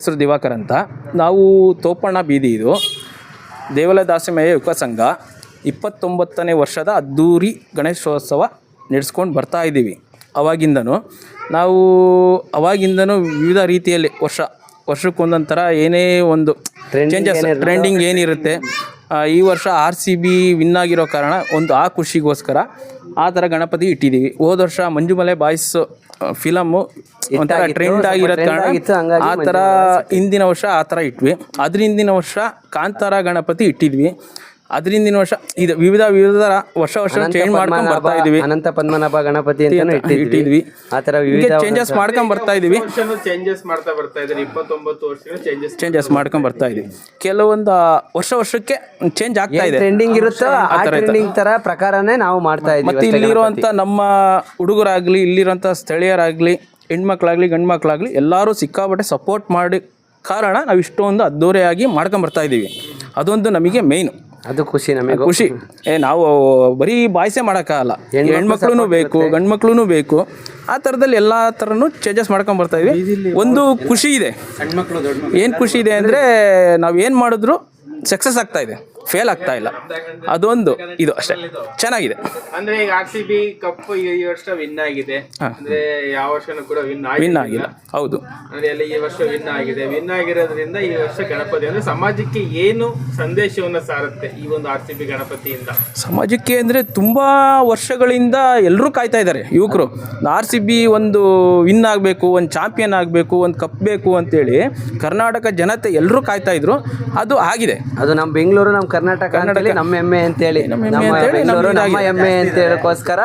ಹೆಸರು ದಿವಾಕರ್ ಅಂತ. ನಾವು ತೋಪಣ್ಣ ಬೀದಿ ಇದು. ದೇವಾಲಯ ದಾಸಿಮಯ ಯುವ ಸಂಘ. ಇಪ್ಪತ್ತೊಂಬತ್ತನೇ ವರ್ಷದ ಅದ್ದೂರಿ ಗಣೇಶೋತ್ಸವ ನಡೆಸ್ಕೊಂಡು ಬರ್ತಾ ಇದ್ದೀವಿ. ಅವಾಗಿಂದನೂ. ನಾವು ಅವಾಗಿಂದನೂ ವಿವಿಧ ರೀತಿಯಲ್ಲಿ ವರ್ಷ ವರ್ಷಕ್ಕೊಂದೊಂದು ಥರ ಏನೇ ಒಂದು ಚೇಂಜಸ್ ಟ್ರೆಂಡಿಂಗ್ ಏನಿರುತ್ತೆ. ಈ ವರ್ಷ ಆರ್ ಸಿ ಬಿ ವಿನ್ ಆಗಿರೋ ಕಾರಣ ಒಂದು ಆ ಖುಷಿಗೋಸ್ಕರ ಆ ಥರ ಗಣಪತಿ ಇಟ್ಟಿದ್ದೀವಿ. ಹೋದ ವರ್ಷ ಮಂಜುಮಲೆ ಬಾಯ್ಸ್ ಫಿಲಮ್ಮು ಒಂಥರ ಟ್ರೆಂಡ್ ಆಗಿರೋ ಕಾರಣ ಆ ಥರ ಹಿಂದಿನ ವರ್ಷ ಆ ಥರ ಇಟ್ವಿ. ಅದ್ರ ಹಿಂದಿನ ವರ್ಷ ಕಾಂತಾರ ಗಣಪತಿ ಇಟ್ಟಿದ್ವಿ. ಅದರಿಂದಿನ ವರ್ಷ ಇದು ವಿವಿಧ ವಿವಿಧ ವರ್ಷ ವರ್ಷ ಚೇಂಜ್ ಮಾಡ್ಕೊಂಡು ಬರ್ತಾ ಇದೀವಿ. ಅನಂತ ಪದ್ಮನಾಭ ಗಣಪತಿ ಅಂತಾನು ಇಟ್ಟಿದ್ವಿ. ಇಟ್ಟಿದ್ವಿ. ಆ ತರ ವಿವಿಧ ಚೇಂಜಸ್ ಮಾಡ್ಕೊಂಡ್ ಬರ್ತಾ ಇದೀವಿ. ಚೇಂಜಸ್ ಮಾಡ್ತಾ ಬರ್ತಾ ಇದ್ದಾರೆ ಇಪ್ಪತ್ತೊಂಬತ್ತು ವರ್ಷಗಳು ಚೇಂಜಸ್ ಚೇಂಜಸ್ ಮಾಡ್ಕೊಂಡ್ ಬರ್ತಾ ಇದೀವಿ. ಕೆಲವೊಂದು ವರ್ಷ ವರ್ಷಕ್ಕೆ ಚೇಂಜ್ ಆಗ್ತಾ ಇದೆ. ಟ್ರೆಂಡಿಂಗ್ ಇರುತ್ತೋ ಆ ಟ್ರೆಂಡಿಂಗ್ ತರ ಪ್ರಕಾರನೇ ನಾವು ಮಾಡ್ತಾ ಇದೀವಿ ಮತ್ತೆ ಇಲ್ಲಿರುವಂತ ನಮ್ಮ ಹುಡುಗರಾಗ್ಲಿ ಇಲ್ಲಿರುವಂತ ಸ್ಥಳೀಯರಾಗ್ಲಿ ಹೆಣ್ಮಕ್ಳಾಗ್ಲಿ ಗಂಡು ಮಕ್ಕಳಾಗಲಿ ಎಲ್ಲರೂ ಸಿಕ್ಕಾಪಟ್ಟೆ ಸಪೋರ್ಟ್ ಮಾಡಿ ಕಾರಣ ನಾವು ಇಷ್ಟೊಂದು ಅದ್ದೂರಿಯಾಗಿ ಮಾಡ್ಕೊಂಬರ್ತಾಯಿದ್ದೀವಿ ಬರ್ತಾ ಇದ್ದೀವಿ. ಅದೊಂದು ನಮಗೆ ಮೇಯ್ನು ಅದು ಖುಷಿ ನಮಗೆ. ಖುಷಿ. ಏ ನಾವು ಬರೀ ಬಾಯ್ಸೆ ಮಾಡೋಕ್ಕಾಗಲ್ಲ. ಹೆಣ್ಮಕ್ಳು ಬೇಕು ಗಂಡು ಮಕ್ಳು ಬೇಕು. ಆ ಥರದಲ್ಲಿ ಎಲ್ಲ ಥರನೂ ಚೇಂಜಸ್ ಮಾಡ್ಕೊಂಬರ್ತಾಯಿದ್ವಿ ಬರ್ತಾ ಇದೀವಿ. ಒಂದು ಖುಷಿ ಇದೆ. ಏನು ಖುಷಿ ಇದೆ ಅಂದರೆ ನಾವು ಏನು ಮಾಡಿದ್ರು ಸಕ್ಸಸ್ ಆಗ್ತಾ ಇದೆ. ಫೇಲ್ ಆಗ್ತಾ ಇಲ್ಲ. ಅದೊಂದು ಇದು ಅಷ್ಟೇ. ಚೆನ್ನಾಗಿದೆ. ಅಂದ್ರೆ ಈಗ ಆರ್ ಸಿ ಬಿ ಕಪ್ ಈ ವರ್ಷ ವಿನ್ ಆಗಿದೆ. ಅಂದ್ರೆ ಯಾವ ವರ್ಷನೂ ಕೂಡ ವಿನ್ ವಿನ್ ಆಗಿಲ್ಲ. ಹೌದು. ಅಂದ್ರೆ ಎಲ್ಲ ಈ ವರ್ಷ ವಿನ್ ಆಗಿದೆ. ವಿನ್ ಆಗಿರೋದ್ರಿಂದ ಈ ವರ್ಷ ಗಣಪತಿ ಅಂದ್ರೆ ಸಮಾಜಕ್ಕೆ ಏನು ಸಂದೇಶವನ್ನ ಸಾರುತ್ತೆ ಈ ಒಂದು ಆರ್ ಸಿ ಬಿ ಗಣಪತಿಯಿಂದ? ಸಮಾಜಕ್ಕೆ ಅಂದ್ರೆ ತುಂಬಾ ವರ್ಷಗಳಿಂದ ಎಲ್ಲರೂ ಕಾಯ್ತಾ ಇದ್ದಾರೆ ಯುವಕರು. ಆರ್ ಸಿ ಬಿ ಒಂದು ವಿನ್ ಆಗಬೇಕು ಒಂದು ಚಾಂಪಿಯನ್ ಆಗಬೇಕು ಒಂದು ಕಪ್ ಬೇಕು ಅಂತೇಳಿ ಕರ್ನಾಟಕ ಜನತೆ ಎಲ್ಲರೂ ಕಾಯ್ತಾ ಇದ್ರು. ಅದು ಆಗಿದೆ. ಅದು ನಮ್ಮ ಬೆಂಗಳೂರು ನಮ್ಮ ಕರ್ನಾಟಕ ಅಂತೇಳಿ ನಮ್ಮ ಹೆಮ್ಮೆ ಅಂತೇಳಿ ನಮ್ಮ ಬೆಂಗಳೂರು ನಮ್ಮ ಹೆಮ್ಮೆ ಅಂತ ಹೇಳೋಕ್ಕೋಸ್ಕರ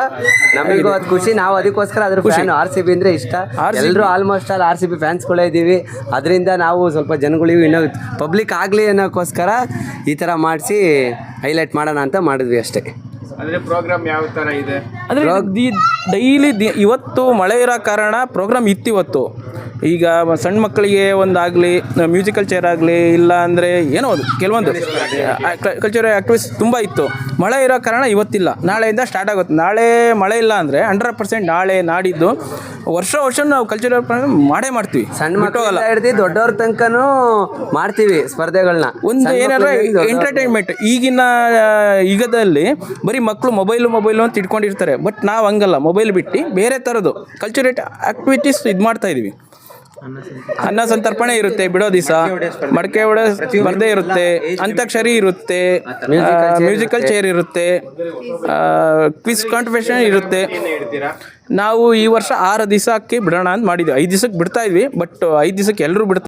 ನಮಗೂ ಅದು ಖುಷಿ. ನಾವು ಅದಕ್ಕೋಸ್ಕರ ಅದ್ರ ಫ್ಯಾನ್ ಆರ್ ಸಿ ಬಿ ಅಂದ್ರೆ ಇಷ್ಟ. ಎಲ್ಲರೂ almost all R C B ಫ್ಯಾನ್ಸ್ಗಳೇ ಇದ್ದೀವಿ ಅದರಿಂದ ನಾವು ಸ್ವಲ್ಪ ಜನಗಳಿಗೂ ಇನ್ನೂ ಪಬ್ಲಿಕ್ ಆಗಲಿ ಅನ್ನೋಕ್ಕೋಸ್ಕರ ಈ ಥರ ಮಾಡಿಸಿ ಹೈಲೈಟ್ ಮಾಡೋಣ ಅಂತ ಮಾಡಿದ್ವಿ ಅಷ್ಟೇ. ಅಂದ್ರೆ ಪ್ರೋಗ್ರಾಮ್ ಯಾವ ಥರ ಇದೆ? ಅಂದರೆ ಡೈಲಿ ಇವತ್ತು ಮಳೆ ಇರೋ ಕಾರಣ ಪ್ರೋಗ್ರಾಮ್ ಇತ್ತು ಇವತ್ತು. ಈಗ ಸಣ್ಣ ಮಕ್ಕಳಿಗೆ ಒಂದಾಗಲಿ ಮ್ಯೂಸಿಕಲ್ ಚೇರ್ ಆಗಲಿ ಇಲ್ಲ ಅಂದರೆ ಏನೋ ಅದು ಕೆಲವೊಂದು ಕಲ್ಚರಲ್ ಆ್ಯಕ್ಟಿವಿಸ್ ತುಂಬ ಇತ್ತು. ಮಳೆ ಇರೋ ಕಾರಣ ಇವತ್ತಿಲ್ಲ. ನಾಳೆಯಿಂದ ಸ್ಟಾರ್ಟ್ ಆಗುತ್ತೆ. ನಾಳೆ ಮಳೆ ಇಲ್ಲ ಅಂದರೆ ಹಂಡ್ರೆಡ್ ಪರ್ಸೆಂಟ್ ನಾಳೆ ನಾಡಿದ್ದು. ವರ್ಷ ವರ್ಷ ನಾವು ಕಲ್ಚರಲ್ ಮಾಡೇ ಮಾಡ್ತೀವಿ. ಸಣ್ಣ ಮಕ್ಕಳಿಂದ ಹಿಡ್ದು ದೊಡ್ಡವ್ರ ತನಕನೂ ಮಾಡ್ತೀವಿ ಸ್ಪರ್ಧೆಗಳನ್ನ ಒಂದು ಏನಾದ್ರೆ ಎಂಟರ್ಟೈನ್ಮೆಂಟ್ ಈಗಿನ ಯುಗದಲ್ಲಿ ಬರೀ ಮಕ್ಕಳು ಮೊಬೈಲು ಮೊಬೈಲು ಅಂತ ಇಟ್ಕೊಂಡಿರ್ತಾರೆ. ಬಟ್ ನಾವು ಹಂಗಲ್ಲ. ಮೊಬೈಲ್ ಬಿಟ್ಟು ಬೇರೆ ಥರದ್ದು ಕಲ್ಚರೇಟ್ ಆಕ್ಟಿವಿಟೀಸ್ ಇದು ಮಾಡ್ತಾ ಇದೀವಿ. ಅನ್ನ ಸಂತರ್ಪಣೆ ಇರುತ್ತೆ ಬಿಡೋ ದಿವಸ. ಮಡಕೆ ಒಡೆ ಸ್ಪರ್ಧೆ ಇರುತ್ತೆ ಅಂತ್ಯಕ್ಷರಿ ಇರುತ್ತೆ ಮ್ಯೂಸಿಕಲ್ ಚೇರ್ ಇರುತ್ತೆ. ಕ್ವಿಸ್ ಕಾಂಪಿಟೇಷನ್ ಇರುತ್ತೆ ನಾವು ಈ ವರ್ಷ ಆರು ದಿವಸಕ್ಕೆ ಬಿಡೋಣ ಅಂತ ಮಾಡಿದ್ವಿ. ಐದು ದಿವಸಕ್ಕೆ ಬಿಡ್ತಾ ಇದ್ವಿ ಬಟ್ ಐದು ದಿವಸಕ್ಕೆ ಎಲ್ಲರೂ ಬಿಡ್ತಾ